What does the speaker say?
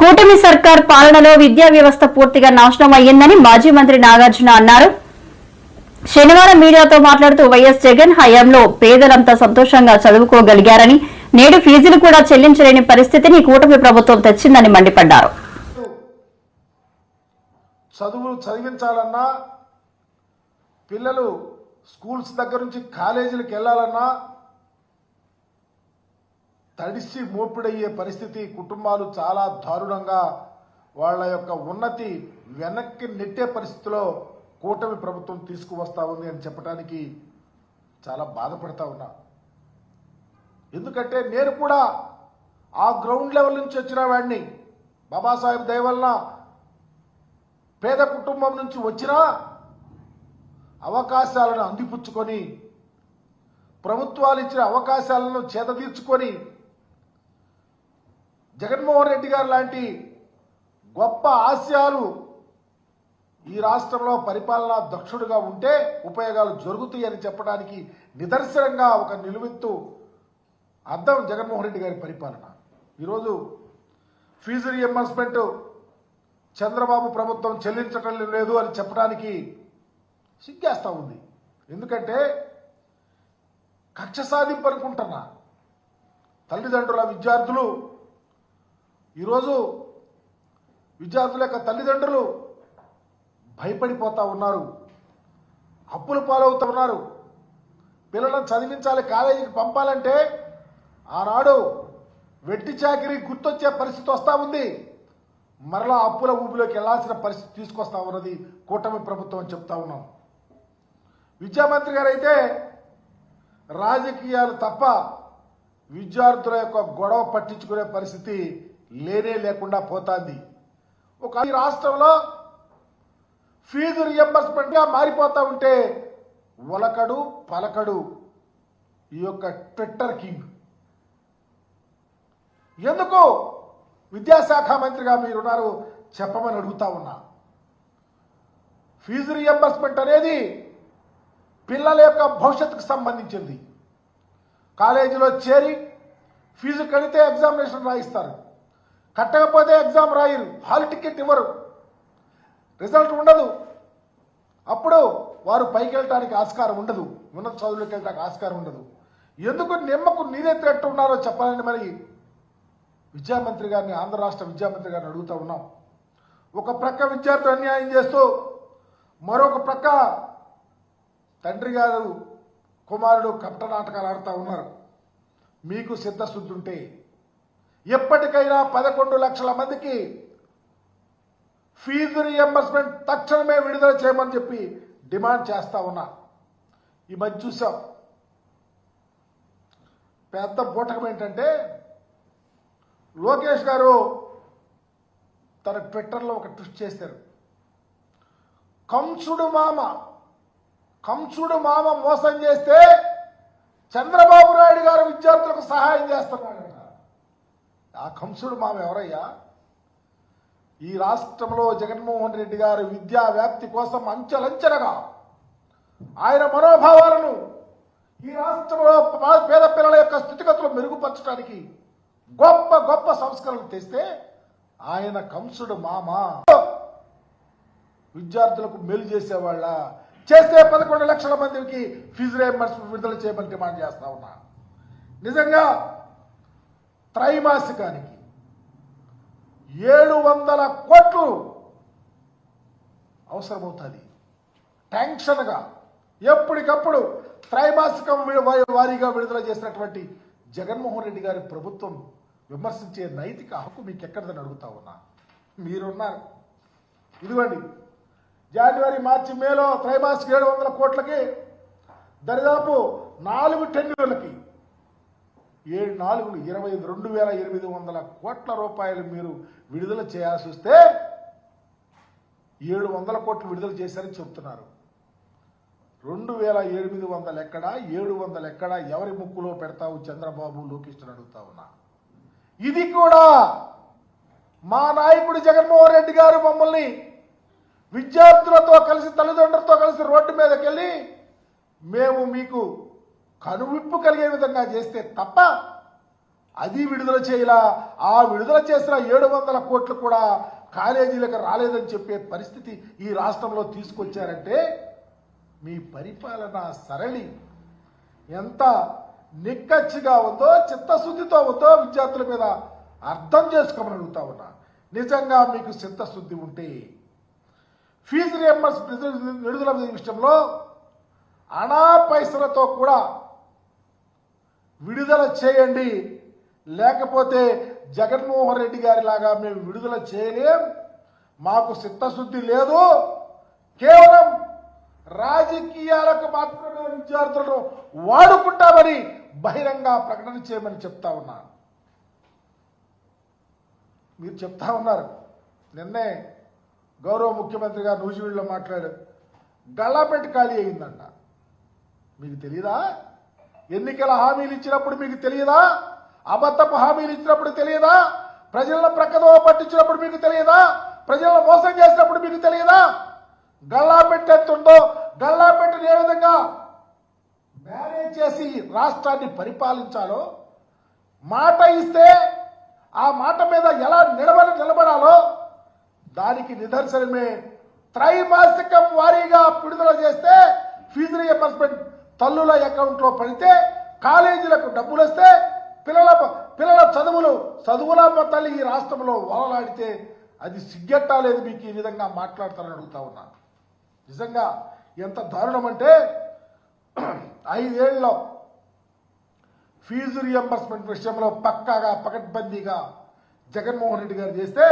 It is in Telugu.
కూటమి సర్కార్ పాలనలో విద్యా వ్యవస్థ పూర్తిగా నాశనం అయ్యిందని మాజీ మంత్రి నాగార్జున అన్నారు. శనివారం మీడియాతో మాట్లాడుతూ వైఎస్ జగన్ హయాంలో పేదలంతా సంతోషంగా చదువుకోగలిగారని నేడు ఫీజులు కూడా చెల్లించలేని పరిస్థితిని కూటమి ప్రభుత్వం తెచ్చిందని మండిపడ్డారు. చదివించాలన్నా పిల్లలు స్కూల్స్ దగ్గర నుంచి కాలేజీలకు వెళ్ళాలన్నా తడిసి మోపిడయ్యే పరిస్థితి కుటుంబాలు చాలా దారుణంగా వాళ్ళ యొక్క ఉన్నతి వెనక్కి నెట్టే పరిస్థితిలో కూటమి ప్రభుత్వం తీసుకువస్తా ఉంది అని చెప్పడానికి చాలా బాధపడతా ఉన్నా. ఎందుకంటే నేను కూడా ఆ గ్రౌండ్ లెవెల్ నుంచి వచ్చిన వాడిని. బాబాసాహెబ్ దయవలన పేద కుటుంబం నుంచి వచ్చినా అవకాశాలను అందిపుచ్చుకొని ప్రభుత్వాలు ఇచ్చిన అవకాశాలను చేతదీర్చుకొని జగన్మోహన్ రెడ్డి గారు లాంటి గొప్ప ఆశయాలు ఈ రాష్ట్రంలో పరిపాలనా దక్షుడుగా ఉంటే ఉపయోగాలు జరుగుతాయని చెప్పడానికి నిదర్శనంగా ఒక నిలువెత్తు అర్థం జగన్మోహన్ రెడ్డి గారి పరిపాలన. ఈరోజు ఫీజు రియంబర్స్మెంట్ చంద్రబాబు ప్రభుత్వం చెల్లించటం లేదు అని చెప్పడానికి సిగ్గేస్తా ఉంది. ఎందుకంటే కక్ష సాధింపు అనుకుంటున్నా. తల్లిదండ్రుల విద్యార్థులు ఈరోజు విద్యార్థుల యొక్క తల్లిదండ్రులు భయపడిపోతూ ఉన్నారు. అప్పులు పాలవుతూ ఉన్నారు. పిల్లలను చదివించాలి కాలేజీకి పంపాలంటే ఆనాడు వెట్టి చాకిరి గుర్తొచ్చే పరిస్థితి వస్తూ ఉంది. మరలా అప్పుల ఊపిలోకి వెళ్ళాల్సిన పరిస్థితి తీసుకొస్తా ఉన్నది కూటమి ప్రభుత్వం అని చెప్తా ఉన్నాం. విద్యామంత్రి గారు అయితే రాజకీయాలు తప్ప విద్యార్థుల యొక్క గొడవ పట్టించుకునే పరిస్థితి లేనే లేకుండా పోతాంది. ఒక ఈ రాష్ట్రంలో ఫీజు రియంబర్స్మెంట్గా మారిపోతూ ఉంటే ఒలకడు పలకడు ఈ యొక్క ట్విట్టర్ కింగ్. ఎందుకు విద్యాశాఖ మంత్రిగా మీరున్నారు చెప్పమని అడుగుతా ఉన్నా. ఫీజు రియంబర్స్మెంట్ అనేది పిల్లల యొక్క భవిష్యత్తుకు సంబంధించింది. కాలేజీలో చేరి ఫీజు కడితే ఎగ్జామినేషన్ రాయిస్తారు. కట్టకపోతే ఎగ్జామ్ రాయరు. హాల్ టికెట్ ఇవ్వరు. రిజల్ట్ ఉండదు. అప్పుడు వారు పైకి వెళ్ళటానికి ఆస్కారం ఉండదు. ఉన్నత చదువులకు వెళ్ళడానికి ఆస్కారం ఉండదు. ఎందుకు నిమ్మకు నీరెత్తినట్టు ఉన్నారో చెప్పాలని మరి విద్యామంత్రి గారిని ఆంధ్ర రాష్ట్ర విద్యామంత్రి గారిని అడుగుతూ ఉన్నాం. ఒక ప్రక్క విద్యార్థి అన్యాయం చేస్తూ మరొక ప్రక్క తండ్రి గారు కుమారుడు కపట నాటకాలు ఆడుతూ ఉన్నారు. మీకు సిద్ధశుద్ధి ఉంటే ఎప్పటికైనా పదకొండు లక్షల మందికి ఫీజు రియంబర్స్మెంట్ తక్షణమే విడుదల చేయమని చెప్పి డిమాండ్ చేస్తా ఉన్నా. ఈ మధ్య చూసాం. పెద్ద బూటకం ఏంటంటే లోకేష్ గారు తన ట్విట్టర్లో ఒక ట్విస్ట్ చేశారు. కంసుడు మామ కంసుడు మామ మోసం చేస్తే చంద్రబాబు నాయుడు గారు విద్యార్థులకు సహాయం చేస్తున్నాడు ఆ కంసుడు మామెవరయ్యా ఈ రాష్ట్రంలో జగన్మోహన్ రెడ్డి గారు విద్యా వ్యాప్తి కోసం అంచెలంచెలుగా ఆయన మనోభావాలను ఈ రాష్ట్రంలో పా- పేద పిల్లల యొక్క స్థితిగతులు మెరుగుపరచడానికి గొప్ప గొప్ప సంస్కరణలు తెస్తే ఆయన కంసుడు మామ. విద్యార్థులకు మేలు చేసేవాళ్ళ. చేస్తే పదకొండు లక్షల మందికి ఫీజు రియంబర్స్మెంట్ విడుదల చేయమని డిమాండ్ చేస్తా ఉన్నా. నిజంగా త్రైమాసికానికి ఏడు వందల కోట్లు అవసరమవుతుంది. ట్యాంక్షన్గా ఎప్పటికప్పుడు త్రైమాసికం వారీగా విడుదల చేసినటువంటి జగన్మోహన్ రెడ్డి గారి ప్రభుత్వం విమర్శించే నైతిక హక్కు మీకు ఎక్కడదని అడుగుతా ఉన్నా. మీరున్నారు. ఇదిగోండి. జనవరి మార్చి మేలో త్రైమాసిక ఏడు వందల కోట్లకి దరిదాపు నాలుగు టెన్యులకి ఏడు నాలుగు ఇరవై రెండు వేల ఎనిమిది వందల కోట్ల రూపాయలు మీరు విడుదల చేయాల్సి వస్తే ఏడు వందల కోట్లు విడుదల చేశారని చెప్తున్నారు. రెండు వేల ఎనిమిది వందలు ఎక్కడా ఏడు వందలు ఎక్కడా ఎవరి ముక్కులో పెడతావు చంద్రబాబు లోకిష్ఠుని అడుగుతా ఉన్నా. ఇది కూడా మా నాయకుడు జగన్మోహన్ రెడ్డి గారు మమ్మల్ని విద్యార్థులతో కలిసి తల్లిదండ్రులతో కలిసి రోడ్డు మీదకి వెళ్ళి మేము మీకు కనువిప్పు కలిగే విధంగా చేస్తే తప్ప అది విడుదల చేయలా. ఆ విడుదల చేసిన ఏడు వందల కోట్లు కూడా కాలేజీలకు రాలేదని చెప్పే పరిస్థితి ఈ రాష్ట్రంలో తీసుకొచ్చారంటే మీ పరిపాలన సరళి. ఎంత నిక్కచ్చిగా ఉందో చిత్తశుద్ధితో ఉందో విద్యార్థుల మీద అర్థం చేసుకోమని అడుగుతా ఉన్నా. నిజంగా మీకు చిత్తశుద్ధి ఉంటే ఫీజు రియంబర్స్ విడుదల విషయంలో అనా పైసలతో కూడా విడుదల చేయండి. లేకపోతే జగన్మోహన్ రెడ్డి గారి లాగా మేము విడుదల చేయలేం. మాకు చిత్తశుద్ధి లేదు. కేవలం రాజకీయాలకు మాత్రమే విద్యార్థులను వాడుకుంటామని బహిరంగ ప్రకటన చేయమని చెప్తా ఉన్నాను మీరు చెప్తా ఉన్నారు. నిన్నే గౌరవ ముఖ్యమంత్రి గారు నూజివీడులో మాట్లాడారు. గల్లాపెట్టి ఖాళీ అయిందంట. మీకు తెలియదా ఎన్నికల హామీలు ఇచ్చినప్పుడు మీకు తెలియదా? అబద్ధపు హామీలు ఇచ్చినప్పుడు తెలియదా? ప్రజలను ప్రక్కదోవ పట్టించినప్పుడు మీకు తెలియదా? ప్రజలను మోసం చేసినప్పుడు మీకు తెలియదా? గల్లా ఎంత ఉందో గల్లాపెట్టిని ఏ విధంగా మేనేజ్ చేసి రాష్ట్రాన్ని పరిపాలించాలో మాట ఇస్తే ఆ మాట మీద ఎలా నిలబడి నిలబడాలో దానికి నిదర్శనమే. త్రైమాసికం వారీగా విడుదల చేస్తే ఫీజు రియంబర్స్మెంట్ తల్లుల అకౌంట్లో పడితే కాలేజీలకు డబ్బులు వస్తే పిల్లల పిల్లల చదువులు చదువుల తల్లి ఈ రాష్ట్రంలో వలలాడితే అది సిగ్గెట్టాలేదు మీకు ఈ విధంగా మాట్లాడతారని అడుగుతా ఉన్నా. నిజంగా ఎంత దారుణం అంటే ఐదేళ్ళలో ఫీజు రియంబర్స్మెంట్ విషయంలో పక్కాగా పకడ్బందీగా జగన్మోహన్ రెడ్డి గారు చేస్తే